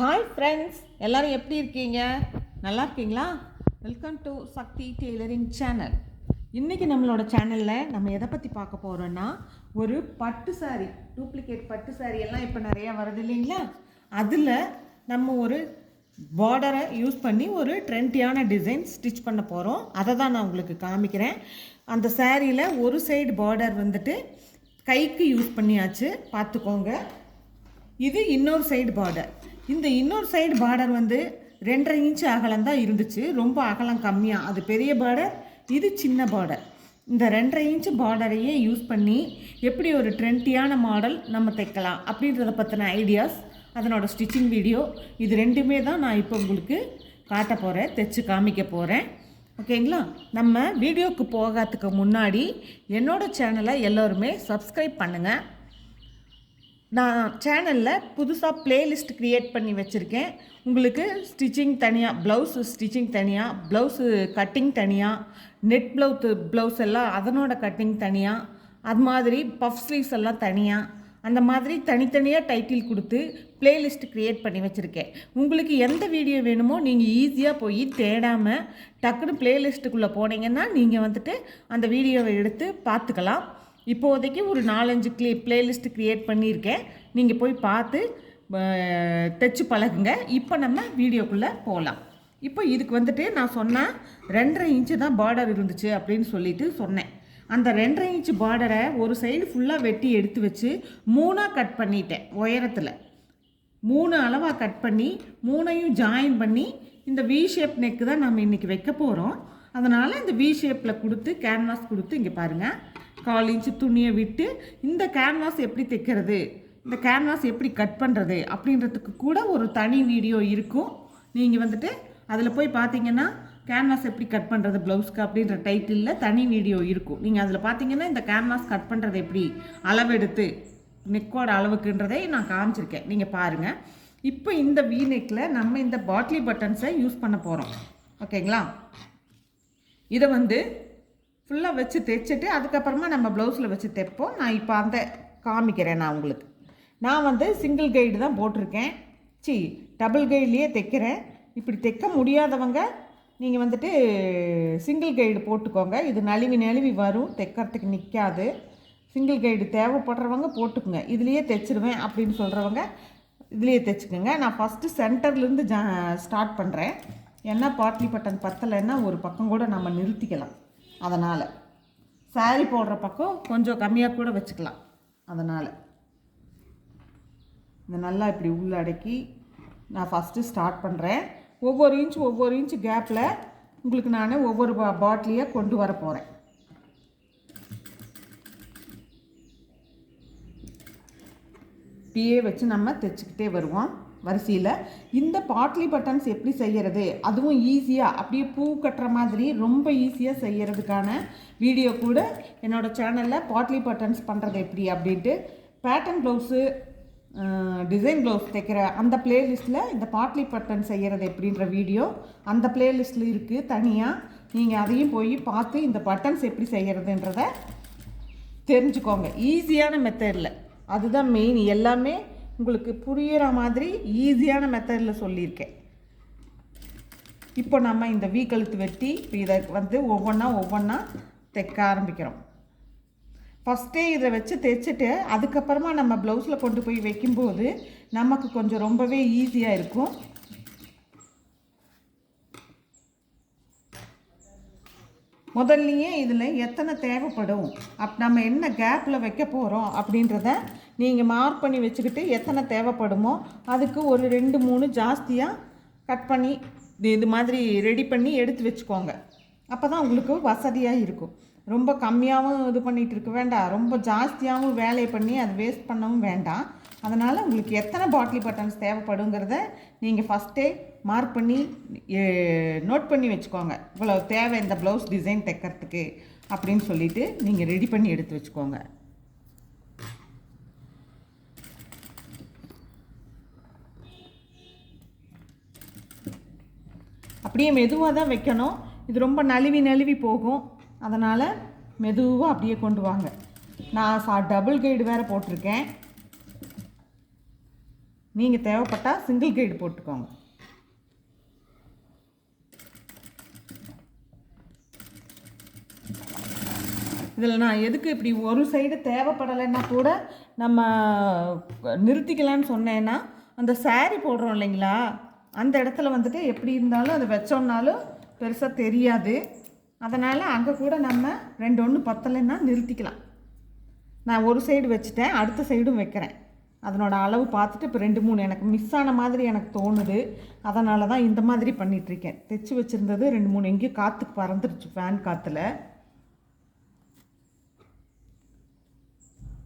Hi friends எல்லோரும் எப்படி இருக்கீங்க? நல்லா இருக்கீங்களா? Welcome to Shakti tailoring channel இன்றைக்கி நம்மளோட சேனலில் நம்ம எதை பற்றி பார்க்க போகிறோன்னா ஒரு பட்டு saree டூப்ளிகேட் பட்டு saree எல்லாம் இப்போ நிறையா வருது இல்லைங்களா? அதில் நம்ம ஒரு பார்டரை யூஸ் பண்ணி ஒரு ட்ரெண்டியான டிசைன் ஸ்டிச் பண்ண போகிறோம் அதை தான் நான் உங்களுக்கு காமிக்கிறேன். அந்த சேரீயில் ஒரு சைடு பார்டர் வந்துட்டு கைக்கு யூஸ் பண்ணியாச்சு. பார்த்துக்கோங்க. இது இன்னொரு சைடு பார்டர் இந்த இன்னொரு சைடு பார்டர் வந்து ரெண்டரை இன்ச்சு அகலம் தான் இருந்துச்சு. ரொம்ப அகலம் கம்மியாக அது பெரிய பார்டர் இது சின்ன பார்டர் இந்த ரெண்டரை இன்ச்சு பார்டரையே யூஸ் பண்ணி எப்படி ஒரு ட்ரெண்டியான மாடல் நம்ம தைக்கலாம் அப்படின்றத பற்றின ஐடியாஸ் அதனோட ஸ்டிச்சிங் வீடியோ இது ரெண்டுமே தான் நான் இப்போ உங்களுக்கு காட்ட போகிறேன் தைச்சு காமிக்க போகிறேன் ஓகேங்களா நம்ம வீடியோவுக்கு போகிறதுக்கு முன்னாடி என்னோட சேனலை எல்லோருமே சப்ஸ்கிரைப் பண்ணுங்கள் நான் சேனலில் புதுசாக பிளேலிஸ்ட் க்ரியேட் பண்ணி வச்சுருக்கேன். உங்களுக்கு ஸ்டிச்சிங் தனியாக ப்ளவுஸு ஸ்டிச்சிங் தனியாக ப்ளவுஸு கட்டிங் தனியாக நெட் ப்ளவுத்து ப்ளவுஸ் எல்லாம் அதனோட கட்டிங் தனியாக அது மாதிரி பஃப் ஸ்லீவ்ஸ் எல்லாம் தனியாக அந்த மாதிரி தனித்தனியாக டைட்டில் கொடுத்து பிளேலிஸ்ட் க்ரியேட் பண்ணி வச்சுருக்கேன். உங்களுக்கு எந்த வீடியோ வேணுமோ நீங்கள் ஈஸியாக போய் தேடாமல் டக்குன்னு பிளேலிஸ்ட்டுக்குள்ளே போனீங்கன்னா நீங்கள் வந்துட்டு அந்த வீடியோவை எடுத்து பார்த்துக்கலாம். இப்போதைக்கு ஒரு நாலஞ்சு க்ளி பிளேலிஸ்ட் க்ரியேட் பண்ணியிருக்கேன். நீங்கள் போய் பார்த்து தைச்சு பழகுங்க. இப்போ நம்ம வீடியோக்குள்ளே போகலாம் இப்போ இதுக்கு வந்துட்டு நான் சொன்னேன் ரெண்டரை இன்ச்சு தான் பார்டர் இருந்துச்சு அப்படின்னு சொல்லிட்டு சொன்னேன். அந்த ரெண்டரை இன்ச்சு பார்டரை ஒரு சைடு ஃபுல்லாக வெட்டி எடுத்து வச்சு மூணாக கட் பண்ணிட்டேன் உயரத்தில். மூணு அளவாக கட் பண்ணி மூணையும் ஜாயின் பண்ணி இந்த வி ஷேப் நெக்கு தான் நம்ம இன்றைக்கி வைக்க போகிறோம் அதனால் இந்த வி ஷேப்பில் கொடுத்து கேன்வாஸ் கொடுத்து இங்கே பாருங்கள் கால் இன்ச்சு துணியை விட்டு இந்த கேன்வாஸ் எப்படி தைக்கிறது இந்த கேன்வாஸ் எப்படி கட் பண்ணுறது அப்படின்றதுக்கு கூட ஒரு தனி வீடியோ இருக்கும். நீங்கள் வந்துட்டு அதில் போய் பார்த்தீங்கன்னா கேன்வாஸ் எப்படி கட் பண்ணுறது ப்ளவுஸ்க்கு அப்படின்ற டைட்டிலில் தனி வீடியோ இருக்கும். நீங்கள் அதில் பார்த்தீங்கன்னா இந்த கேன்வாஸ் கட் பண்ணுறது எப்படி அளவெடுத்து நெக்கோட அளவுக்குன்றதை நான் காமிச்சிருக்கேன். நீங்கள் பாருங்கள் இப்போ இந்த வி நெக்கில் நம்ம இந்த பாட்லி பட்டன்ஸை யூஸ் பண்ண போகிறோம் ஓகேங்களா இதை வந்து ஃபுல்லாக வச்சு தைச்சிட்டு அதுக்கப்புறமா நம்ம ப்ளவுஸில் வச்சு தைப்போம் நான் இப்போ அந்த காமிக்கிறேன் நான் உங்களுக்கு. நான் வந்து சிங்கிள் கைடு தான் போட்டிருக்கேன். சி டபுள் கைட்லேயே தைக்கிறேன். இப்படி தைக்க முடியாதவங்க நீங்கள் வந்துட்டு சிங்கிள் கைடு போட்டுக்கோங்க. இது நழுவி நழுவி வரும் தைக்கிறதுக்கு நிற்காது சிங்கிள் கைடு தேவைப்படுறவங்க போட்டுக்குங்க. இதுலேயே தைச்சிருவேன் அப்படின்னு சொல்கிறவங்க இதுலேயே தைச்சிக்கோங்க. நான் ஃபஸ்ட்டு சென்டர்லேருந்து ஜா ஸ்டார்ட் பண்ணுறேன் ஏன்னா பாட்லி பட்டன் பத்தலைன்னா ஒரு பக்கம் கூட நம்ம நிறுத்திக்கலாம். அதனால். Saree போடுற பக்கம் கொஞ்சம் கம்மியாக கூட வச்சுக்கலாம். அதனால். இந்த நல்லா இப்படி உள்ள அடக்கி நான் ஃபஸ்ட்டு ஸ்டார்ட் பண்ணுறேன் ஒவ்வொரு இன்ச் ஒவ்வொரு இன்ச் கேப்பில் உங்களுக்கு நான் ஒவ்வொரு பா பாட்டிலையாக கொண்டு வர போகிறேன் இப்படியே வச்சு நம்ம தைச்சிக்கிட்டே வருவோம். வரிசையில் இந்த பாட்லி பட்டன்ஸ் எப்படி செய்கிறது அதுவும் ஈஸியாக அப்படியே பூ கட்டுற மாதிரி ரொம்ப ஈஸியாக செய்கிறதுக்கான வீடியோ கூட என்னோடய சேனலில் பாட்லி பட்டன்ஸ் பண்ணுறது எப்படி அப்படின்ட்டு பேட்டன் ப்ளவுஸு டிசைன் ப்ளவுஸ் தைக்கிற அந்த பிளேலிஸ்ட்டில் இந்த பாட்லி பட்டன் செய்கிறது எப்படின்ற வீடியோ அந்த பிளேலிஸ்ட்டில் இருக்குது தனியாக நீங்கள் அதையும் போய் பார்த்து இந்த பட்டன்ஸ் எப்படி செய்கிறதுன்றத தெரிஞ்சுக்கோங்க. ஈஸியான மெத்தடில் அதுதான் மெயின் எல்லாமே உங்களுக்கு புரியிற மாதிரி ஈஸியான மெத்தடில் சொல்லியிருக்கேன். இப்போ நம்ம இந்த வீ கழுத்து வெட்டி இதை வந்து ஒவ்வொன்றா ஒவ்வொன்றா தைக்க ஆரம்பிக்கிறோம். ஃபஸ்ட்டே இதை வச்சு தைச்சிட்டு அதுக்கப்புறமா நம்ம ப்ளவுஸில் கொண்டு போய் வைக்கும்போது நமக்கு கொஞ்சம் ரொம்பவே ஈஸியாக இருக்கும். முதல்லையே இதில் எத்தனை தேவைப்படும்? அப் நம்ம என்ன கேப்பில் வைக்க போகிறோம் அப்படின்றத நீங்கள் மார்க் பண்ணி வச்சுக்கிட்டு எத்தனை தேவைப்படுமோ அதுக்கு ஒரு ரெண்டு மூணு ஜாஸ்தியாக கட் பண்ணி இது- மாதிரி ரெடி பண்ணி எடுத்து வச்சுக்கோங்க. அப்போ தான் உங்களுக்கு வசதியாக இருக்கும். ரொம்ப கம்மியாகவும் இது பண்ணிகிட்டு இருக்க வேண்டாம். ரொம்ப ஜாஸ்தியாகவும் வேலையை பண்ணி அதை வேஸ்ட் பண்ணவும் வேண்டாம். அதனால் உங்களுக்கு எத்தனை பாட்லி பட்டன்ஸ் தேவைப்படுங்கிறத நீங்கள் ஃபஸ்ட்டே மார்க் பண்ணி நோட் பண்ணி வச்சுக்கோங்க. இவ்வளோ தேவை இந்த ப்ளவுஸ் டிசைன் தைக்கிறதுக்கு அப்படின்னு சொல்லிட்டு நீங்கள் ரெடி பண்ணி எடுத்து வச்சுக்கோங்க. அப்படியே மெதுவாக தான் வைக்கணும். இது ரொம்ப நழுவி நழுவி போகும். அதனால் மெதுவாக அப்படியே கொண்டு வாங்க. நான் சா டபுள் கைடு வேறு போட்டிருக்கேன். நீங்கள் தேவைப்பட்டால் சிங்கிள் கைடு போட்டுக்கோங்க. இதில் நான் எதுக்கு இப்படி ஒரு சைடு தேவைப்படலைன்னா கூட நம்ம நிறுத்திக்கலான்னு சொன்னேன்னா அந்த saree போடுறோம் இல்லைங்களா? அந்த இடத்துல வந்துட்டு எப்படி இருந்தாலும் அதை வச்சோம்னாலும் பெருசாக தெரியாது. அதனால் அங்கே கூட நம்ம ரெண்டு ஒன்று பத்தலைன்னா நிறுத்திக்கலாம். நான் ஒரு சைடு வச்சுட்டேன் அடுத்த சைடும் வைக்கிறேன். அதனோட அளவு பார்த்துட்டு இப்போ ரெண்டு மூணு எனக்கு மிஸ் ஆன மாதிரி எனக்கு தோணுது. அதனால தான் இந்த மாதிரி பண்ணிகிட்ருக்கேன் தைச்சி வச்சுருந்தது ரெண்டு மூணு எங்கேயும் காற்றுக்கு பறந்துருச்சு ஃபேன் காற்றுல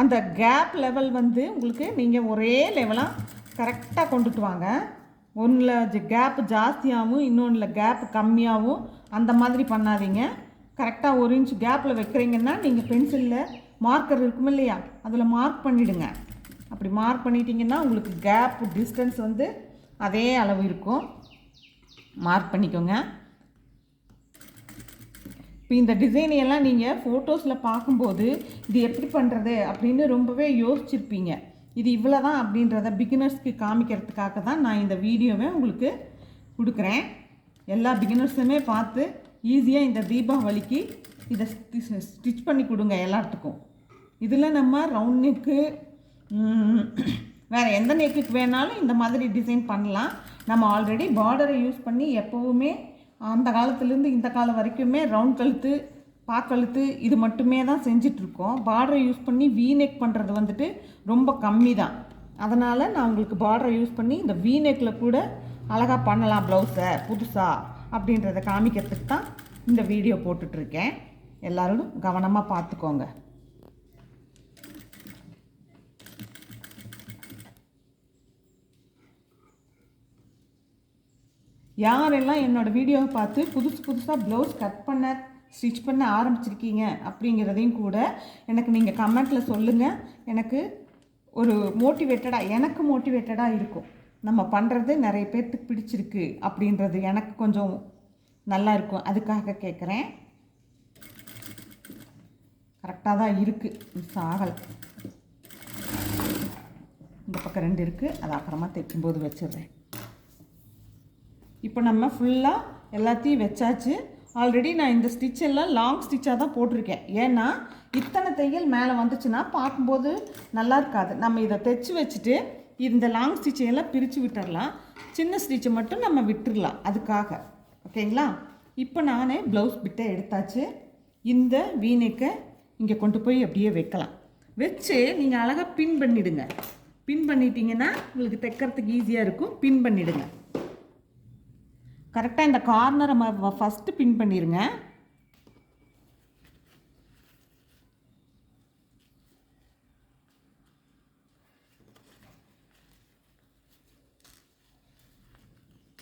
அந்த கேப் லெவல் வந்து உங்களுக்கு நீங்கள் ஒரே லெவலாக கரெக்டாக கொண்டுட்டு வாங்க. ஒன்றில் கேப்பு ஜாஸ்தியாகவும் இன்னொன்றில் கேப்பு கம்மியாகவும் அந்த மாதிரி பண்ணாதீங்க. கரெக்டாக ஒரு இன்ச் கேப்பில் வைக்கிறீங்கன்னா நீங்கள் பென்சிலில் மார்க்கர் இருக்கும் இல்லையா? அதில் மார்க் பண்ணிவிடுங்க அப்படி மார்க் பண்ணிட்டீங்கன்னா உங்களுக்கு கேப்பு டிஸ்டன்ஸ் வந்து அதே அளவு இருக்கும். மார்க் பண்ணிக்கோங்க. இப்போ இந்த டிசைனையெல்லாம் நீங்கள் ஃபோட்டோஸில் பார்க்கும்போது இது எப்படி பண்ணுறது அப்படின்னு ரொம்பவே யோசிச்சிருப்பீங்க. இது இவ்வளோ தான் அப்படின்றத பிகினர்ஸ்க்கு காமிக்கிறதுக்காக தான் நான் இந்த வீடியோவை உங்களுக்கு கொடுக்குறேன். எல்லா பிகினர்ஸுமே பார்த்து ஈஸியாக இந்த தீபாவளிக்கு இதை ஸ்டிச் பண்ணி கொடுங்க எல்லாத்துக்கும். இதில் நம்ம ரவுண்ட் நெக்கு வேறு எந்த நெக்குக்கு வேணாலும் இந்த மாதிரி டிசைன் பண்ணலாம். நம்ம ஆல்ரெடி பார்டரை யூஸ் பண்ணி எப்போவுமே அந்த காலத்துலேருந்து இந்த காலம் வரைக்குமே ரவுண்ட் கழுத்து பாக்கழுத்து இது மட்டுமே தான் செஞ்சிட்ருக்கோம். பார்டரை யூஸ் பண்ணி வீநெக் பண்ணுறது வந்துட்டு ரொம்ப கம்மி தான். அதனால் நான் உங்களுக்கு பார்டரை யூஸ் பண்ணி இந்த வீநெக்கில் கூட அழகாக பண்ணலாம் ப்ளவுஸை புதுசாக அப்படின்றத காமிக்கிறதுக்கு தான் இந்த வீடியோ போட்டுட்ருக்கேன். எல்லோரும் கவனமாக பார்த்துக்கோங்க யாரெல்லாம் என்னோடய வீடியோவை பார்த்து புதுசு புதுசாக ப்ளவுஸ் கட் பண்ண ஸ்டிச் பண்ண ஆரம்பிச்சிருக்கீங்க அப்படிங்கிறதையும் கூட எனக்கு நீங்கள் கமெண்ட்டில் சொல்லுங்கள் எனக்கு ஒரு மோட்டிவேட்டடாக எனக்கு மோட்டிவேட்டடாக இருக்கும். நம்ம பண்ணுறது நிறைய பேர்த்துக்கு பிடிச்சிருக்கு அப்படின்றது எனக்கு கொஞ்சம் நல்லா இருக்கும். அதுக்காக கேட்குறேன் கரெக்டாக தான் இருக்குது மிஸ் ஆகலை இந்த பக்கம் ரெண்டு இருக்குது அது அப்புறமா தைக்கும்போது வச்சிடுறேன். இப்போ நம்ம ஃபுல்லாக எல்லாத்தையும் வச்சாச்சு. ஆல்ரெடி நான் இந்த ஸ்டிச் எல்லாம் லாங் ஸ்டிச்சாக தான் போட்டிருக்கேன். ஏன்னா இத்தனை தையல் மேலே வந்துச்சுன்னா பார்க்கும்போது நல்லா இருக்காது. நம்ம இதை தைச்சி வச்சுட்டு இந்த லாங் ஸ்டிச்சையெல்லாம் பிரித்து விட்டுறலாம். சின்ன ஸ்டிச்சை மட்டும் நம்ம விட்டுடலாம் அதுக்காக. ஓகேங்களா? இப்போ நானே ப்ளவுஸ் பிட்டை எடுத்தாச்சு. இந்த வீணைக்கை இங்கே கொண்டு போய் அப்படியே வைக்கலாம். வச்சு நீங்கள் அழகாக பின் பண்ணிவிடுங்க பின் பண்ணிட்டீங்கன்னா உங்களுக்கு தைக்கிறதுக்கு ஈஸியாக இருக்கும். பின் பண்ணிவிடுங்க கரெக்டாக இந்த கார்னரை ஃபஸ்ட்டு பின் பண்ணிடுங்க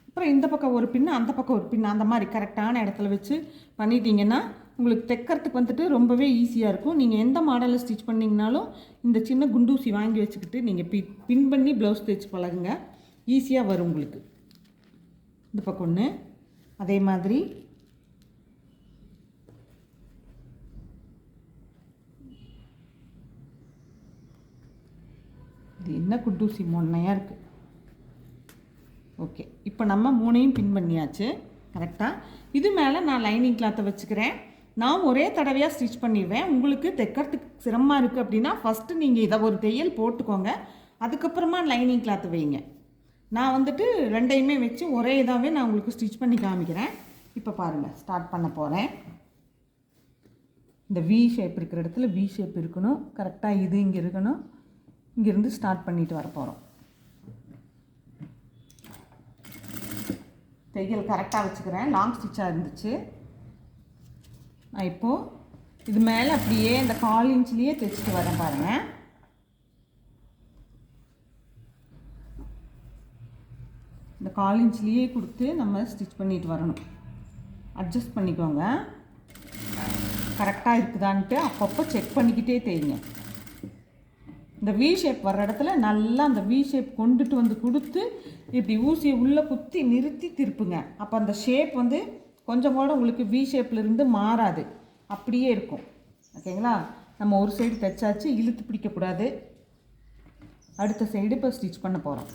அப்புறம் இந்த பக்கம் ஒரு பின்னு அந்த பக்கம் ஒரு பின்னு அந்த மாதிரி கரெக்டான இடத்துல வச்சு பண்ணிட்டீங்கன்னா உங்களுக்கு தைக்கிறதுக்கு வந்துட்டு ரொம்பவே ஈஸியாக இருக்கும். நீங்கள் எந்த மாடலில் ஸ்டிச் பண்ணிங்கனாலும் இந்த சின்ன குண்டூசி வாங்கி வச்சுக்கிட்டு நீங்கள் பி பின் பண்ணி ப்ளவுஸ் தைச்சு பழகுங்க. ஈஸியாக வரும் உங்களுக்கு. இந்த பக்கம் ஒன்று அதே மாதிரி. இது என்ன குட்டூசி மொன்னையாக இருக்குது ஓகே. இப்போ நம்ம மூணையும் பின் பண்ணியாச்சு. கரெக்டாக இது மேலே நான் லைனிங் கிளாத்தை வச்சுக்கிறேன். நான் ஒரே தடவையாக ஸ்டிச் பண்ணிடுவேன். உங்களுக்கு தைக்கிறதுக்கு சிரமமாக இருக்குது அப்படின்னா ஃபஸ்ட்டு நீங்கள் இதை ஒரு தையல் போட்டுக்கோங்க. அதுக்கப்புறமா லைனிங் கிளாத்து வைங்க. நான் வந்துட்டு ரெண்டையுமே வச்சு ஒரே இதாகவே நான் உங்களுக்கு ஸ்டிச் பண்ணி காமிக்கிறேன். இப்போ பாருங்கள் ஸ்டார்ட் பண்ண போகிறேன் இந்த வி ஷேப் இருக்கிற இடத்துல வி ஷேப் இருக்கணும். கரெக்டாக இது இங்கே இருக்கணும். இங்கேருந்து ஸ்டார்ட் பண்ணிட்டு வர போகிறோம் தையல் கரெக்டாக வச்சுக்கிறேன். லாங் ஸ்டிச்சாக இருந்துச்சு. நான் இப்போது இது மேலே அப்படியே இந்த கால் இன்ச்லேயே தைச்சிட்டு வரேன் பாருங்கள் இந்த கால் இன்ச்லேயே கொடுத்து நம்ம ஸ்டிச் பண்ணிட்டு வரணும். அட்ஜஸ்ட் பண்ணிக்கோங்க. கரெக்டாக இருக்குதான்ட்டு அப்பப்போ செக் பண்ணிக்கிட்டே தேய்ங்க. இந்த வி ஷேப் வர்ற இடத்துல நல்லா அந்த வி ஷேப் கொண்டுட்டு வந்து கொடுத்து இப்படி ஊசியை உள்ளே குத்தி நிறுத்தி திருப்புங்க. அப்போ அந்த ஷேப் வந்து கொஞ்சம் கூட உங்களுக்கு வி ஷேப்பில் இருந்து மாறாது. அப்படியே இருக்கும். ஓகேங்களா நம்ம ஒரு சைடு தைச்சாச்சு இழுத்து பிடிக்கக்கூடாது. அடுத்த சைடு இப்போ ஸ்டிச் பண்ண போகிறோம்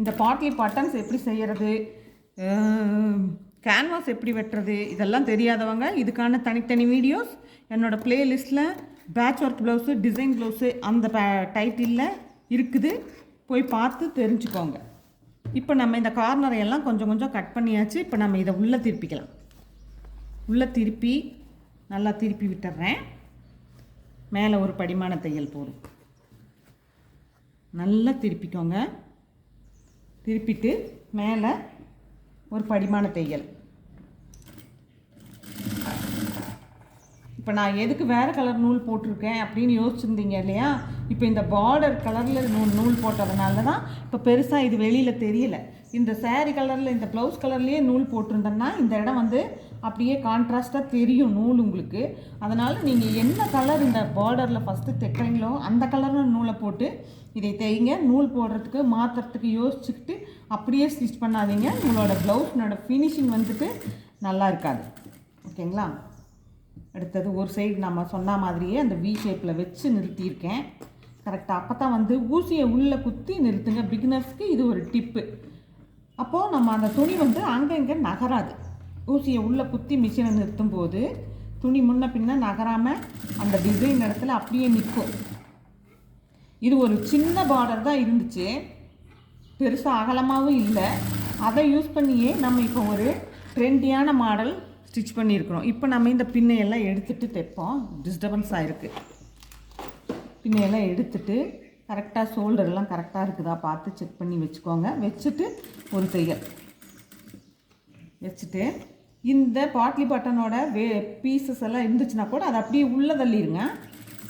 இந்த பாட்லி பட்டன்ஸ் எப்படி செய்கிறது கேன்வாஸ் எப்படி வெட்டுறது? இதெல்லாம் தெரியாதவங்க இதுக்கான தனித்தனி வீடியோஸ் என்னோடய ப்ளேலிஸ்ட்டில் patch work blouse design blouse அந்த டைட்டிலில் இருக்குது. போய் பார்த்து தெரிஞ்சுக்கோங்க. இப்போ நம்ம இந்த கார்னரை எல்லாம் கொஞ்சம் கொஞ்சம் கட் பண்ணியாச்சு. இப்போ நம்ம இதை உள்ளே திருப்பிக்கலாம். உள்ளே திருப்பி நல்லா திருப்பி விட்டுறேன். மேலே ஒரு படிமான தையல் போதும். நல்லா திருப்பிக்கோங்க. திருப்பிட்டு மேலே ஒரு படிமான தையல் இப்போ நான் எதுக்கு வேறு கலர் நூல் போட்டிருக்கேன் அப்படின்னு யோசிச்சுருந்தீங்க இல்லையா? இப்போ இந்த பார்டர் கலரில் நூல் நூல் போட்டதுனால தான் இப்போ பெருசாக இது வெளியில் தெரியல. இந்த சேரீ கலரில் இந்த ப்ளவுஸ் கலர்லேயே நூல் போட்டிருந்தேன்னா இந்த இடம் வந்து அப்படியே கான்ட்ராஸ்ட்டாக தெரியும் நூல் உங்களுக்கு. அதனால் நீங்கள் என்ன கலர் இந்த பார்டரில் ஃபஸ்ட்டு தைக்கிறீங்களோ அந்த கலரில் நூலை போட்டு இதை தைங்க நூல் போடுறதுக்கு மாற்றுறதுக்கு யோசிச்சுக்கிட்டு அப்படியே ஸ்டிச் பண்ணாதீங்க. உங்களோட ப்ளவுஸ்னோட ஃபினிஷிங் வந்துட்டு நல்லா இருக்காது. ஓகேங்களா? அடுத்தது ஒரு சைடு நம்ம சொன்ன மாதிரியே அந்த வி ஷேப்பில் வச்சு நிறுத்தியிருக்கேன். கரெக்டாக அப்போ தான் வந்து ஊசியை உள்ளே குத்தி நிறுத்துங்க. பிகினர்ஸ்க்கு இது ஒரு டிப்பு அப்போது நம்ம அந்த துணி வந்து அங்கே இங்கே நகராது. ஊசியை உள்ளே குத்தி மிஷினை நிறுத்தும் போது துணி முன்ன பின்ன நகராமல் அந்த டிசைன் இடத்துல அப்படியே நிற்கும். இது ஒரு சின்ன பார்டர் தான் இருந்துச்சு. பெருசாக அகலமாகவும் இல்லை. அதை யூஸ் பண்ணியே நம்ம இப்போ ஒரு ட்ரெண்டியான மாடல் ஸ்டிச் பண்ணியிருக்கிறோம். இப்போ நம்ம இந்த பின்னையெல்லாம் எடுத்துகிட்டு தைப்போம். டிஸ்டர்பன்ஸ் ஆகிருக்கு பின்னையெல்லாம் எடுத்துகிட்டு கரெக்டாக ஷோல்டர்லாம் கரெக்டாக இருக்குதா பார்த்து செக் பண்ணி வச்சுக்கோங்க. வச்சுட்டு ஒரு தையல் வச்சுட்டு இந்த பாட்லி பட்டனோட வே பீசஸ் எல்லாம் இருந்துச்சுன்னா கூட அதை அப்படியே உள்ளே தள்ளிடுங்க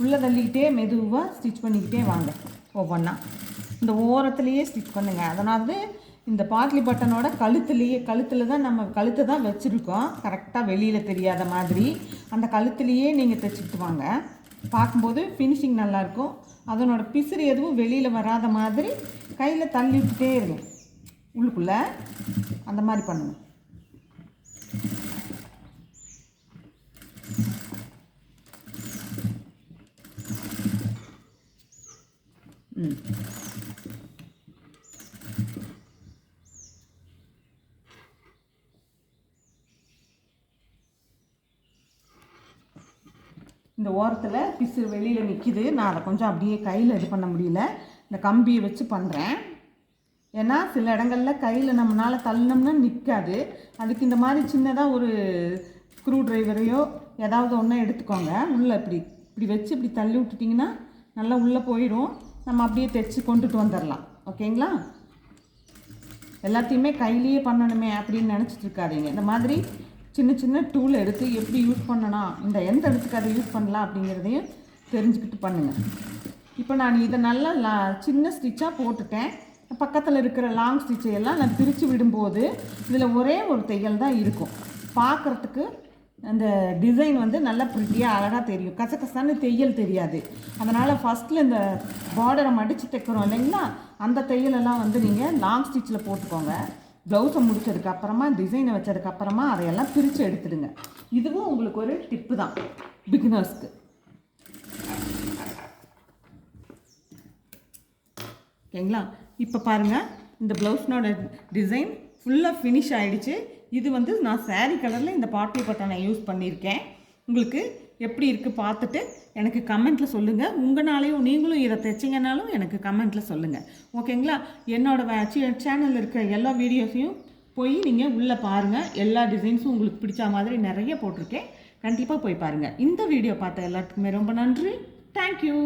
உள்ளே தள்ளிக்கிட்டே மெதுவாக ஸ்டிச் பண்ணிக்கிட்டே வாங்க. ஒவ்வொன்றா இந்த ஓரத்துலேயே ஸ்டிச் பண்ணுங்கள் அதனால இந்த பாட்லி பட்டனோட கழுத்துலேயே கழுத்தில் தான் நம்ம கழுத்தை தான் வச்சுருக்கோம். கரெக்டாக வெளியில் தெரியாத மாதிரி. அந்த கழுத்துலேயே நீங்கள் தைச்சிக்கிட்டு வாங்க. பார்க்கும்போது ஃபினிஷிங் நல்லாயிருக்கும். அதனோட பிசிறு எதுவும் வெளியில் வராத மாதிரி கையில் தள்ளி விட்டுட்டே இருங்க. உள்ளுக்குள்ளே அந்த மாதிரி பண்ணுங்க. ம். இந்த ஓரத்தில் பிசு வெளியில் நிற்கிது நான் அதை கொஞ்சம் அப்படியே கையில் இது பண்ண முடியல. இந்த கம்பியை வச்சு பண்ணுறேன் ஏன்னா சில இடங்களில் கையில் நம்மளால் தள்ளினோம்னா நிற்காது அதுக்கு இந்த மாதிரி சின்னதாக ஒரு ஸ்க்ரூ டிரைவரையோ ஏதாவது ஒன்றா எடுத்துக்கோங்க. உள்ளே இப்படி இப்படி வச்சு இப்படி தள்ளி விட்டுட்டிங்கன்னா நல்லா உள்ளே போயிடும். நம்ம அப்படியே தைச்சி கொண்டுட்டு வந்துடலாம். ஓகேங்களா? எல்லாத்தையுமே கையிலேயே பண்ணணுமே அப்படின்னு நினச்சிட்டு இருக்காதீங்க. இந்த மாதிரி சின்ன சின்ன டூல் எடுத்து எப்படி யூஸ் பண்ணணும் இந்த எந்த இடத்துக்கு அதை யூஸ் பண்ணலாம் அப்படிங்கிறதையும் தெரிஞ்சுக்கிட்டு பண்ணுங்கள் இப்போ நான் இதை நல்லா லா சின்ன ஸ்டிச்சாக போட்டுட்டேன். பக்கத்தில் இருக்கிற லாங் ஸ்டிச்சை எல்லாம் நான் பிரித்து விடும்போது இதில் ஒரே ஒரு தையல் தான் இருக்கும். பார்க்குறதுக்கு அந்த டிசைன் வந்து நல்லா ப்ரிட்டியாக அழகாக தெரியும். கசகசான்னு தையல் தெரியாது. அதனால் ஃபஸ்ட்டில் இந்த பார்டரை மடித்து தைக்கிறோம் இல்லைங்களா? அந்த தையலெல்லாம் வந்து நீங்கள் லாங் ஸ்டிச்சில் போட்டுக்கோங்க. ப்ளவுஸை முடித்ததுக்கப்புறமா டிசைனை வச்சதுக்கப்புறமா அதையெல்லாம் பிரித்து எடுத்துடுங்க. இதுவும் உங்களுக்கு ஒரு டிப்பு தான் பிகினர்ஸ்க்கு. ஓகேங்களா? இப்போ பாருங்கள் இந்த ப்ளவுஸ்னோட டிசைன் ஃபுல்லாக ஃபினிஷ் ஆகிடுச்சு இது வந்து நான் சாரீ கலரில் இந்த பாட்லி பட்டனை யூஸ் பண்ணியிருக்கேன். உங்களுக்கு எப்படி இருக்குது பார்த்துட்டு எனக்கு கமெண்ட்டில் சொல்லுங்கள் உங்களாலையும் நீங்களும் இதை தைச்சிங்கனாலும் எனக்கு கமெண்ட்டில் சொல்லுங்கள் ஓகேங்களா? என்னோடய சேனலில் இருக்கிற எல்லா வீடியோஸையும் போய் நீங்கள் உள்ளே பாருங்கள் எல்லா டிசைன்ஸும் உங்களுக்கு பிடிச்ச மாதிரி நிறைய போட்டிருக்கேன். கண்டிப்பாக போய் பாருங்கள் இந்த வீடியோ பார்த்த எல்லாத்துக்குமே ரொம்ப நன்றி. தேங்க்யூ